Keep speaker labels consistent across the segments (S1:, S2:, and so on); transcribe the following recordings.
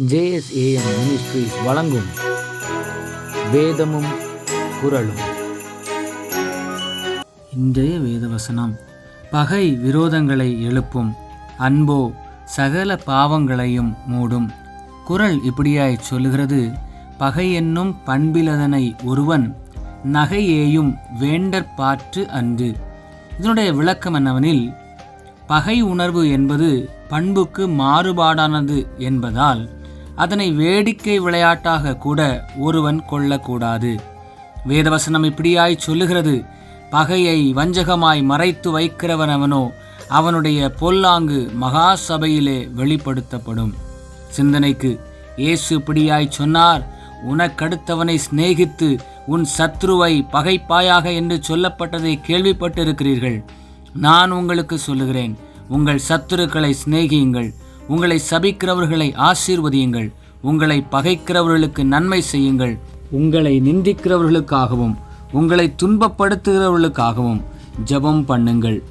S1: JSAM ministries வழங்கும் வேதமும் குரலும் இன்றைய வேதவசனம் பகை விரோதங்களை எழுப்பும் அன்போ சகல பாவங்களையும் மூடும். குரல் இப்படியாய் சொல்லுகிறது பகை என்னும் பண்பிலதனை ஒருவன் நகையேயும் வேண்டற்பாற்று அன்று. இதனுடைய விளக்கம் என்னவெனில் பகை உணர்வு என்பது பண்புக்கு மாறுபாடானது என்பதால் அதனை வேடிக்கை விளையாட்டாக கூட ஒருவன் கொள்ளக்கூடாது. வேதவசனம் இப்படியாய் சொல்லுகிறது. பகையை வஞ்சகமாய் மறைத்து வைக்கிறவன் அவனோ அவனுடைய பொல்லாங்கு மகா சபையிலே வெளிப்படுத்தப்படும். சிந்தனைக்கு இயேசு இப்படியாய் சொன்னார் உனக்கடுத்தவனை சிநேகித்து உன் சத்ருவை பகைப்பாயாக என்று சொல்லப்பட்டதை கேள்விப்பட்டிருக்கிறீர்கள். நான் உங்களுக்கு சொல்லுகிறேன் உங்கள் சத்துருக்களை சிநேகியுங்கள். உங்களை சபிக்கிறவர்களை ஆசீர்வதியுங்கள். உங்களை பகைக்கிறவர்களுக்கு நன்மை செய்யுங்கள். உங்களை நிந்திக்கிறவர்களுக்காகவும் உங்களை துன்பப்படுத்துகிறவர்களுக்காகவும் ஜெபம் பண்ணுங்கள்.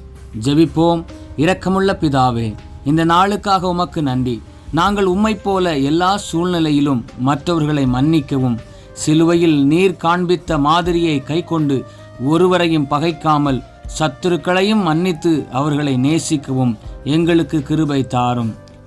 S1: ஜெபிப்போம். இரக்கமுள்ள பிதாவே இந்த நாளுக்காக உமக்கு நன்றி. நாங்கள் உம்மைப் போல எல்லா சூழ்நிலையிலும் மற்றவர்களை மன்னிக்கவும். சிலுவையில் நீர் காண்பித்த மாதிரியை கைக்கொண்டு ஒருவரையும் பகைக்காமல் சத்துருக்களையும் மன்னித்து அவர்களை நேசிக்கவும். எங்களுக்கு கிருபை தாரும்.